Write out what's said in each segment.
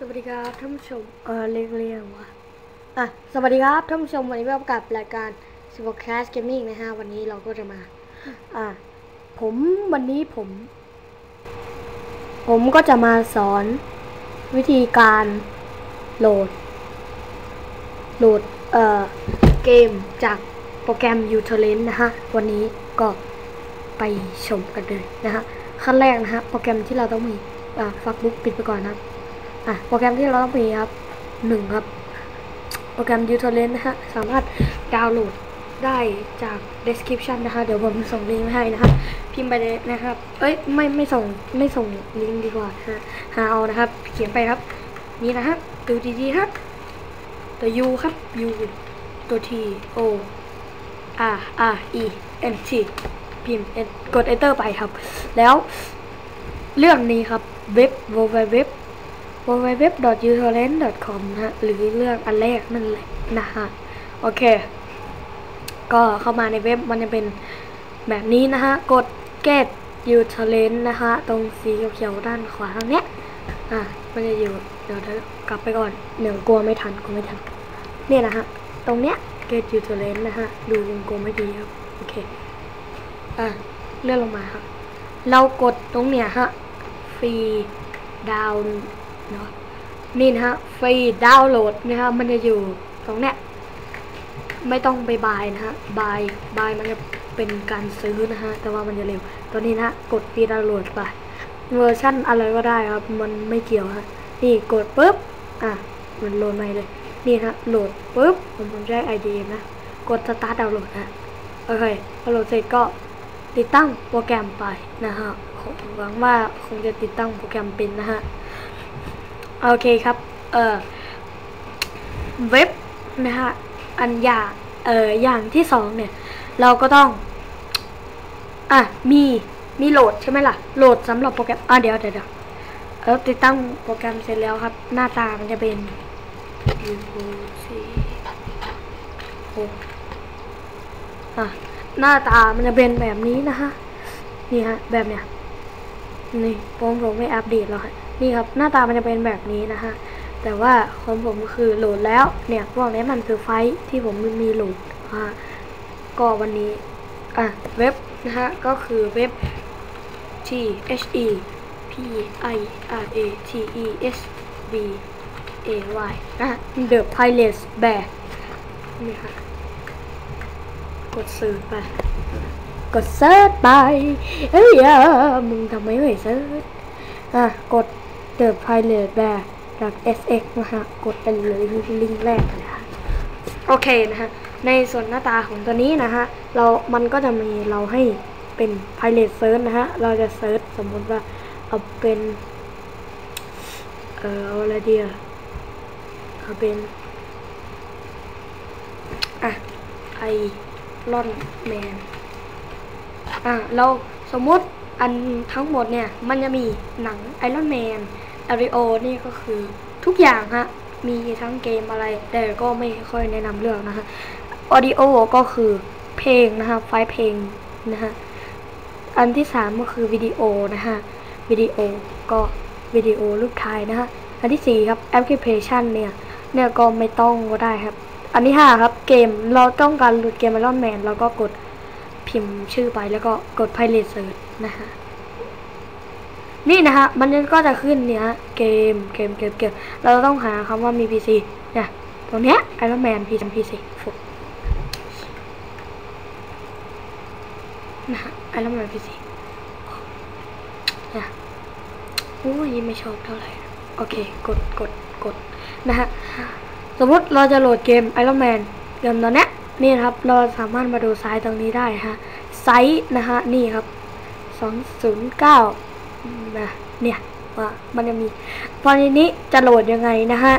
สวัสดีครับท่านผู้ชมเออเรียกเรียกว่าอะสวัสดีครับท่านผู้ชมวันนี้พบกับรายการ s p o r t c a s t Gaming นะฮะวันนี้เราก็จะมา อะผมวันนี้ผม ผมก็จะมาสอนวิธีการโหลด โหลดเอ่อเกมจากโปรแกรม u t o r e n t นะฮะวันนี้ก็ไปชมกันเลยนะฮะขั้นแรกนะฮะโปรแกรมที่เราต้องมีอ่าฟักบุ๊กปิดไปก่อนนะ อะโปรแกรมที่เราต้องมีครับหนึ่งครับ โปรแกรม u t o r e n t นะฮะสามารถดาวน์โหลดได้จาก description นะคะ เดี๋ยวผมส่งลิงก์ให้นะครับ พิมพ์ไปเลยนะครับ เอ้ยไม่ไม่ส่งไม่ส่งลิงก์ดีกว่าฮะหาเอานะครับ เขียนไปครับ นี่นะฮะดูดีๆครับตัว U ครับ U ตัว T O R R E N T พิมพ์กด enter ไปครับ แล้วเรื่องนี้ครับเว็บ www www.utorrent.com นะฮะหรือเรื่องอันแรกนั่นแหละนะฮะโอเค ก็เข้ามาในเว็บมันจะเป็นแบบนี้นะฮะ กด get utorrent นะฮะตรงสีเขียวด้านขวาตรงเนี้ยอะมันจะอยู่เดี๋ยวเดี๋ยวกลับไปก่อนเดี๋ยวกลัวไม่ทันกลัวไม่ทันเนี่ยนะฮะ ตรงเนี้ย get utorrent นะฮะ ดูวงกลมไม่ดีครับ โอเค อะ เลื่อนลงมาครับเรากดตรงเนี้ยฮะฟรีดาวน์ เนาะนี่นะฮะฟรีดาวน์โหลดนะฮะมันจะอยู่ตรงเนี้ยไม่ต้องไปบายนะฮะบายบายมันจะเป็นการซื้อนะฮะแต่ว่ามันจะเร็วตอนนี้นะกดฟรีดาวน์โหลดไปเวอร์ชั่นอะไรก็ได้ครับ มันไม่เกี่ยวฮะนี่กดปุ๊บอะมันโหลดใหม่เลย นี่นะฮะโหลดปุ๊บผมผมใช้ IDM นะกดสตาร์ทดาวน์โหลดนะโอเคพอโหลดเสร็จก็ติดตั้งโปรแกรมไปนะฮะหวังว่าคงจะติดตั้งโปรแกรมเป็นนะฮะ โอเคครับ เอ่อเว็บนะฮะ อันอย่างเอ่ออย่างที่สองเนี่ย เราก็ต้อง อะ มี มีโหลดใช่ไหมล่ะ โหลดสำหรับโปรแกรม อะเดี๋ยวเดี๋ยวเดี๋ยวเออติดตั้งโปรแกรมเสร็จแล้วครับ หน้าตามันจะเป็นหกอะ หน้าตามันจะเป็นแบบนี้นะฮะ นี่ฮะ แบบเนี้ย นี่ผมผมไม่อัปเดตแล้วค่ะ นี่ครับหน้าตามันจะเป็นแบบนี้นะฮะแต่ว่าของผมคือโหลดแล้วเนี่ยพวกนี้มันคือไฟที่ผมมีโหลดอ่าก็วันนี้อะเว็บนะฮะก็คือเว็บ T H E P I R A T E S B A Y นะะ The pilots Bear นี่ค่ะ กดซื้อไป กดเซิร์ชไปเฮ้ยอะมึงทำไมไม่เซิร์ชอะ กด The Pilot Bear จาก SX นะฮะ กดไปเลยลิงก์แรกนะฮะ โอเคนะฮะ ในส่วนหน้าตาของตัวนี้นะฮะ เรา มันก็จะมีเราให้เป็น Pilot Search นะฮะ เราจะเซิร์ชสมมติว่าเอาเป็น เออเอาอะไรดีอะเอาเป็น อะ ไอรอนแมน อะ เราสมมุติอันทั้งหมดเนี่ย มันจะมีหนังไอรอนแมน อาริโอนี่ก็คือทุกอย่างฮะ มีทั้งเกมอะไร แต่ก็ไม่ค่อยแนะนำเรื่องนะฮะออดิโอก็คือเพลงนะฮะ ไฟล์เพลงนะฮะ อันที่สามก็คือวิดีโอนะฮะ วิดีโอก็วิดีโอรูปถ่ายนะฮะ อันที่สี่ครับแอปพลิเคชันเนี่ย เนี่ยก็ไม่ต้องก็ได้ครับ อันที่ห้าครับเกม เราต้องการหลดเกมไอรอนแมนเราก็กดพิมพ์ชื่อไปแล้วก็กด Pilot Search นะฮะ นี่นะฮะ มันก็จะขึ้นเนี่ยเกมเกมเกมเกมเราต้องหาคำว่ามี PC เนี่ยตรงเนี้ย Iron Man P จำ PC ฟุกนะฮะ Iron Man PC นะโอ้ยไม่ชอบเท่าไหร่โอเค กดกดกดนะฮะ สมมติเราจะโหลดเกม Iron Man เกมตอนเนี้ยนี่นครับ เราสามารถมาดูไซต์ตรงนี้ได้ฮะไซต์นะฮะ นี่ครับ 209 นะเนี่ยว่ามันจะมีตอนนี้จะโหลดยังไงนะฮะ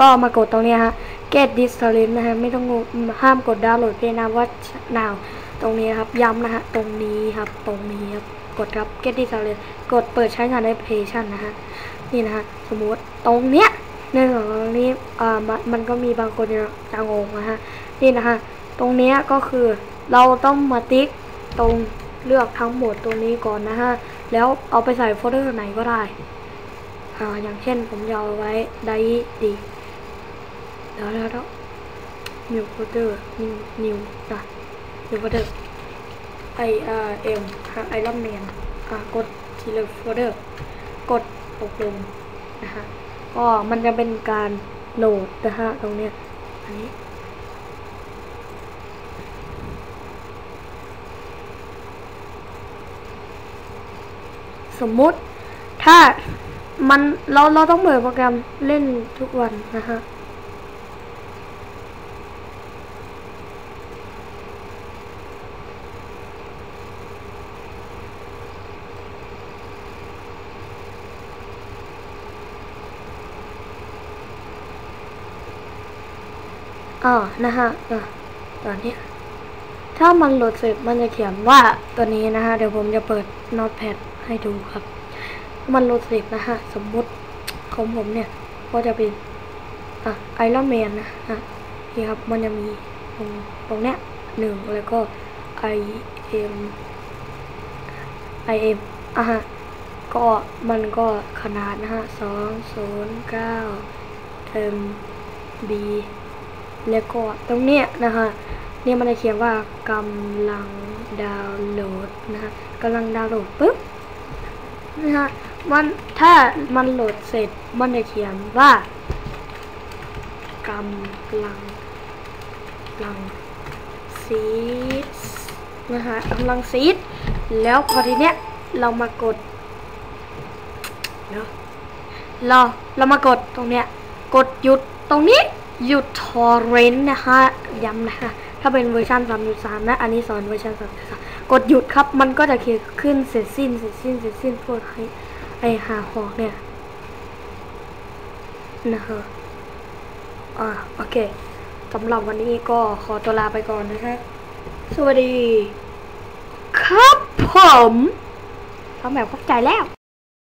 ก็มากดตรงนี้ฮะ get this torrent นะฮะ ไม่ต้องงงห้ามกดดาวน์โหลดเพย์นะว่า now ตรงนี้ครับ ย้ำนะฮะ ตรงนี้ครับ ตรงนี้ครับ กดครับ get this torrent กดเปิดใช้งานแอปพลชันนะฮะ นี่นะฮะ สมมติตรงเนี้ยในส่วนของตรงนี้อ่ามันมันก็มีบางคนจะงงนะฮะ นี่นะฮะ ตรงเนี้ยก็คือเราต้องมาติ๊กตรงเลือกทั้งหมดตรงนี้ก่อนนะฮะ แล้วเอาไปใส่โฟลเดอร์ไหนก็ได้ อ่า อย่างเช่นผมจะเอาไว้ไดดีเดี๋ยวแล้วนิวโฟเดอร์นิวนิวนะนิวโฟเดอร์ไออาร์เอ็มไอรอนแมนอ่ากดทีละโฟเดอร์ กดตกลงนะฮะก็มันจะเป็นการโหลดนะฮะตรงเนี้ยอันนี้ สมมุติถ้ามันเราเราต้องเปิดโปรแกรมเล่นทุกวันนะฮะอ่านะฮะอะตอนนี้ถ้ามันโหลดเสร็จมันจะเขียนว่าตัวนี้นะฮะ เดี๋ยวผมจะเปิด Notepad ให้ดูครับ มันโหลดเสร็จนะฮะ สมมุติของผมเนี่ย ก็จะเป็นอะไอรอนแมนนะฮะนี่ครับ มันจะมีตรงตรงเนี้ยหนึ่งแล้วก็ i m i m อะฮะ ก็มันก็ขนาดนะฮะสองศูนย์เก้าเทม b แล้วก็ตรงเนี้ยนะคะเนี่ยมันจะเขียนว่ากำลังดาวน์โหลดนะคะกำลังดาวน์โหลดปุ๊บ นะคะมันถ้ามันโหลดเสร็จมันจะเขียนว่ากำลังลังซีดนะคะกำลังซีดแล้วพอทีเนี้ยเรามากดเนาะเราเรามากดตรงเนี้ยกดหยุดตรงนี้หยุดทอร์เรนต์นะคะย้ำนะคะถ้าเป็นเวอร์ชัน3.3นะ อันนี้สอนเวอร์ชัน3.3 กดหยุดครับ มันก็จะเขียนขึ้นเสร็จสิ้น เสร็จสิ้น เสร็จสิ้นพวกให้ไอหาหอกเนี่ยนะคะอ่าโอเคสำหรับวันนี้ก็ขอตัวลาไปก่อนนะคะสวัสดี ครับผมทำแบบเข้าใจแล้ว